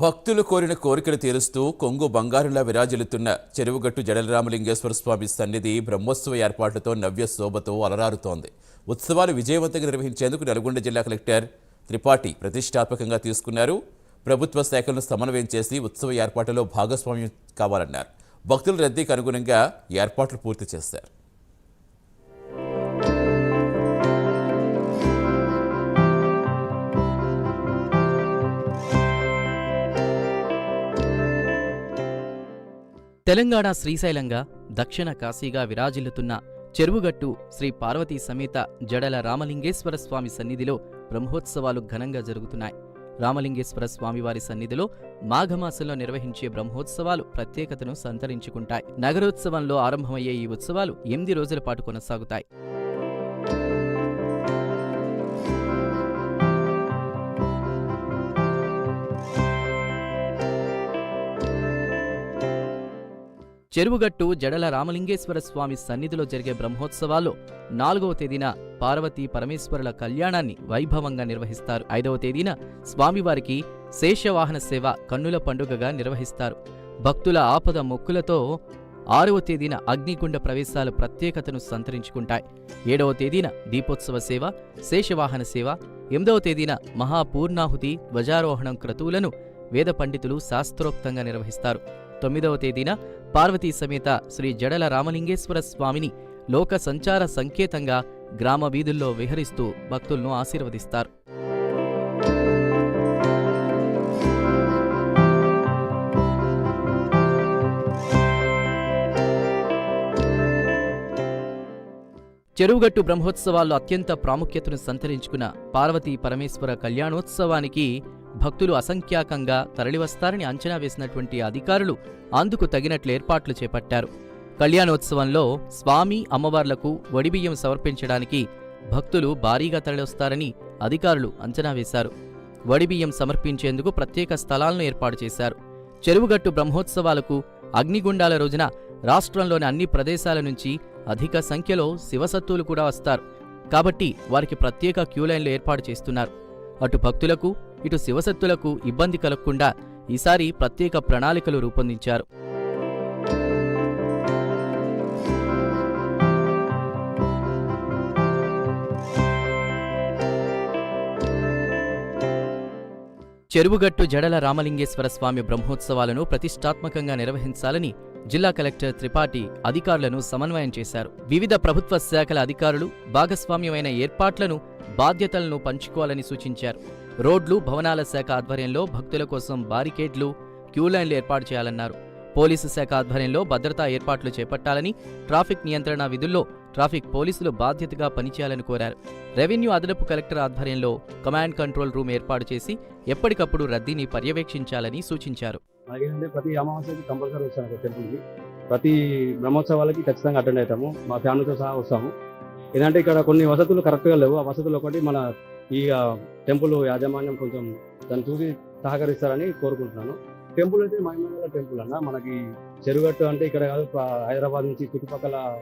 భక్తులు కోరిన కోరికలు తీరుస్తూ కొంగు బంగారులా విరాజిల్లుతున్న చెరువుగట్టు జడలరామలింగేశ్వర స్వామి సన్నిధి బ్రహ్మోత్సవ ఏర్పాట్లతో నవ్య శోభతో అలరారుతోంది. ఉత్సవాలు విజయవంతంగా నిర్వహించేందుకు నల్గొండ జిల్లా కలెక్టర్ త్రిపాఠి ప్రతిష్టాత్మకంగా తీసుకున్నారు. ప్రభుత్వ శాఖలను సమన్వయం చేసి ఉత్సవ ఏర్పాట్లలో భాగస్వామ్యం కావాలన్నారు. భక్తుల రద్దీకి అనుగుణంగా ఏర్పాట్లు పూర్తి చేశారు. తెలంగాణ శ్రీశైలంగా దక్షిణ కాశీగా విరాజిల్లుతున్న చెరువుగట్టు శ్రీ పార్వతీ సమేత జడల రామలింగేశ్వర స్వామి సన్నిధిలో బ్రహ్మోత్సవాలు ఘనంగా జరుగుతున్నాయి. రామలింగేశ్వర స్వామివారి సన్నిధిలో మాఘమాసంలో నిర్వహించే బ్రహ్మోత్సవాలు ప్రత్యేకతను సంతరించుకుంటాయి. నగరోత్సవంలో ఆరంభమయ్యే ఈ ఉత్సవాలు ఎనిమిది రోజుల పాటు కొనసాగుతాయి. చెరువుగట్టు జడల రామలింగేశ్వర స్వామి సన్నిధిలో జరిగే బ్రహ్మోత్సవాల్లో నాలుగవ తేదీన పార్వతీ పరమేశ్వరుల కళ్యాణాన్ని వైభవంగా నిర్వహిస్తారు. ఐదవ తేదీన స్వామివారికి శేషవాహన సేవ కన్నుల పండుగగా నిర్వహిస్తారు. భక్తుల ఆపద మొక్కులతో ఆరవ తేదీన అగ్నిగుండ ప్రవేశాలు ప్రత్యేకతను సంతరించుకుంటాయి. ఏడవ తేదీన దీపోత్సవ సేవ శేషవాహన సేవ ఎనిమిదవ తేదీన మహాపూర్ణాహుతి ధ్వజారోహణం క్రతువులను వేద పండితులు శాస్త్రోక్తంగా నిర్వహిస్తారు. తొమ్మిదవ తేదీన పార్వతీ సమేత శ్రీ జడల రామలింగేశ్వర స్వామిని లోక సంచార సంకేతంగా గ్రామ వీధుల్లో విహరిస్తూ భక్తులను ఆశీర్వదిస్తారు. చెరువుగట్టు బ్రహ్మోత్సవాల్లో అత్యంత ప్రాముఖ్యతను సంతరించుకున్న పార్వతీ పరమేశ్వర కళ్యాణోత్సవానికి భక్తులు అసంఖ్యాకంగా తరలివస్తారని అంచనా వేసినటువంటి అధికారులు అందుకు తగినట్లు ఏర్పాట్లు చేపట్టారు. కళ్యాణోత్సవంలో స్వామి అమ్మవార్లకు వడిబియ్యం సమర్పించడానికి భక్తులు భారీగా తరలివస్తారని అధికారులు అంచనా వేశారు. వడిబియ్యం సమర్పించేందుకు ప్రత్యేక స్థలాలను ఏర్పాటు చేశారు. చెరువుగట్టు బ్రహ్మోత్సవాలకు అగ్నిగుండాల రోజున రాష్ట్రంలోని అన్ని ప్రదేశాల నుంచి అధిక సంఖ్యలో శివసత్తులు కూడా వస్తారు. కాబట్టి వారికి ప్రత్యేక క్యూలైన్లు ఏర్పాటు చేస్తున్నారు. అటు భక్తులకు ఇటు శివశక్తులకు ఇబ్బంది కలగకుండా ఈసారి ప్రత్యేక ప్రణాళికలు రూపొందించారు. చెరువుగట్టు జడల రామలింగేశ్వర స్వామి బ్రహ్మోత్సవాలను ప్రతిష్టాత్మకంగా నిర్వహించాలని జిల్లా కలెక్టర్ త్రిపాఠి అధికారులను సమన్వయం చేశారు. వివిధ ప్రభుత్వ శాఖల అధికారులు భాగస్వామ్యమైన ఏర్పాట్లను బాధ్యతలను పంచుకోవాలని సూచించారు. రోడ్లు భవనాల శాఖ ఆధ్వర్యంలో భక్తుల కోసం బారికేడ్లు క్యూలైన్లు ఏర్పాటు చేయాలన్నారు. పోలీసు శాఖ ఆధ్వర్యంలో భద్రతా ఏర్పాట్లు చేపట్టాలని ట్రాఫిక్ నియంత్రణ విధుల్లో ట్రాఫిక్ పోలీసులు బాధ్యతగా పనిచేయాలని కోరారు. రెవెన్యూ అదనపు కలెక్టర్ ఆధ్వర్యంలో కమాండ్ కంట్రోల్ రూమ్ ఏర్పాటు చేసి ఎప్పటికప్పుడు రద్దీని పర్యవేక్షించాలని సూచించారు. ప్రతి అమావాస్యకి కంపల్సరీ వస్తాను టెంపుల్కి. ప్రతి బ్రహ్మోత్సవాలకి ఖచ్చితంగా అటెండ్ అవుతాము మా ఫ్యామిలీతో సహా వస్తాము. ఏంటంటే ఇక్కడ కొన్ని వసతులు కరెక్ట్గా లేవు. ఆ వసతులు ఒకటి మన ఈ టెంపుల్ యాజమాన్యం కొంచెం దాన్ని చూసి సహకరిస్తారని కోరుకుంటున్నాను. టెంపుల్ అయితే మహిమల టెంపుల్ అన్న. మనకి చెరుగట్టు అంటే ఇక్కడ కాదు హైదరాబాద్ నుంచి చుట్టుపక్కల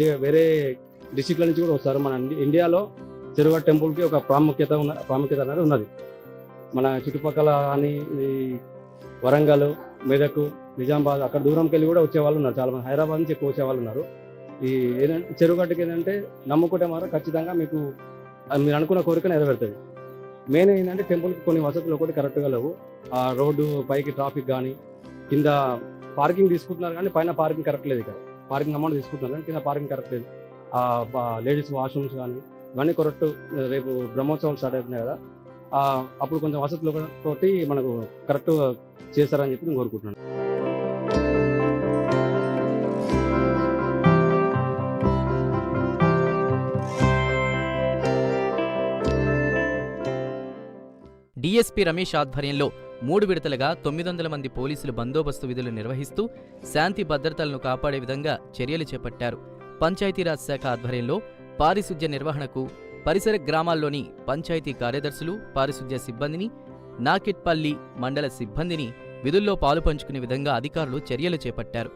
చే- వేరే డిస్టిక్ల నుంచి కూడా వస్తారు. మన ఇండియాలో చెరుగట్టు టెంపుల్కి ఒక ప్రాముఖ్యత ఉన్న ప్రాముఖ్యత అనేది ఉన్నది. మన చుట్టుపక్కల అని ఈ వరంగల్ మెదక్ నిజామాబాద్ అక్కడ దూరంకి వెళ్ళి కూడా వచ్చేవాళ్ళు ఉన్నారు. చాలామంది హైదరాబాద్ నుంచి ఎక్కువ వచ్చేవాళ్ళు ఉన్నారు. ఈ ఏదంటే చెరువుగట్టుకి ఏంటంటే నమ్ముకుంటే మాత్రం ఖచ్చితంగా మీకు అది మీరు అనుకున్న కోరిక నెరవేరుతుంది. మెయిన్ ఏంటంటే టెంపుల్కి కొన్ని వసతులు ఒకటి కరెక్ట్గా లేవు. ఆ రోడ్డు పైకి ట్రాఫిక్ కానీ కింద పార్కింగ్ తీసుకుంటున్నారు కానీ పైన పార్కింగ్ కరెక్ట్ లేదు ఇక్కడ. పార్కింగ్ అమౌంట్ తీసుకుంటున్నారు కానీ కింద పార్కింగ్ కరెక్ట్ లేదు. ఆ లేడీస్ వాష్రూమ్స్ కానీ ఇవన్నీ కరెక్ట్ రేపు బ్రహ్మోత్సవం స్టార్ట్ అవుతున్నాయి కదా. అప్పుడు కొంచెం వసతులు కూడా తోటి మనకు కరెక్ట్ చేస్తారని చెప్పి నేను కోరుకుంటున్నాను. డీఎస్పీ రమేష్ ఆధ్వర్యంలో మూడు విడతలుగా తొమ్మిది వందల మంది పోలీసులు బందోబస్తు విధులు నిర్వహిస్తూ శాంతి భద్రతలను కాపాడే విధంగా చర్యలు చేపట్టారు. పంచాయతీరాజ్ శాఖ ఆధ్వర్యంలో పారిశుధ్య నిర్వహణకు పరిసర గ్రామాల్లోని పంచాయతీ కార్యదర్శులు పారిశుధ్య సిబ్బందిని నాకిట్పల్లి మండల సిబ్బందిని విధుల్లో పాలు పంచుకునే విధంగా అధికారులు చర్యలు చేపట్టారు.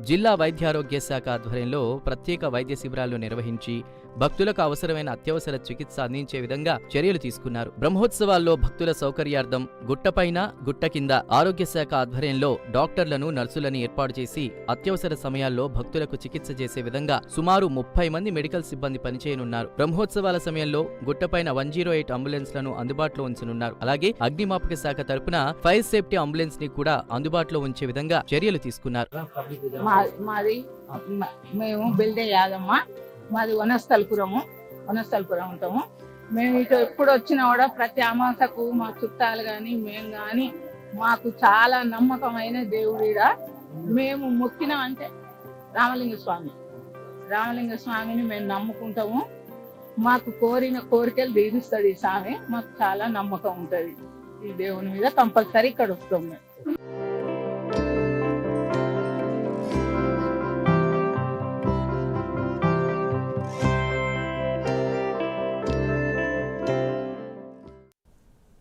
జిల్లా వైద్యారోగ్య శాఖ ఆధ్వర్యంలో ప్రత్యేక వైద్య శిబిరాలు నిర్వహించి భక్తులకు అవసరమైన అత్యవసర చికిత్స అందించే విధంగా చర్యలు తీసుకున్నారు. బ్రహ్మోత్సవాల్లో భక్తుల సౌకర్యార్థం గుట్టపైన గుట్ట కింద ఆరోగ్య శాఖ ఆధ్వర్యంలో డాక్టర్లను నర్సులను ఏర్పాటు చేసి అత్యవసర సమయాల్లో భక్తులకు చికిత్స చేసే విధంగా సుమారు ముప్పై మంది మెడికల్ సిబ్బంది పనిచేయనున్నారు. బ్రహ్మోత్సవాల సమయంలో గుట్టపైన వన్ జీరో ఎయిట్ అంబులెన్స్లను అందుబాటులో ఉంచనున్నారు. అలాగే అగ్నిమాపక శాఖ తరపున ఫైర్ సేఫ్టీ అంబులెన్స్ని కూడా అందుబాటులో ఉంచే విధంగా చర్యలు తీసుకున్నారు. మా- మాది మేము బిల్డే యాదమ్మ మాది వనస్థలపురము వనస్థలపురం ఉంటాము. మేము ఇటు ఎప్పుడు వచ్చినా కూడా ప్రతి అమాసకు మా చుట్టాలు కానీ మేము కానీ మాకు చాలా నమ్మకమైన దేవుడిరా మేము మొక్కినాం అంటే రామలింగ స్వామి. రామలింగ స్వామిని మేము నమ్ముకుంటాము. మాకు కోరిన కోరికలు తీరుస్తుంది ఈ స్వామి. మాకు చాలా నమ్మకం ఉంటుంది. ఈ దేవుని మీద కంపల్సరీ ఇక్కడ వస్తాం మేము.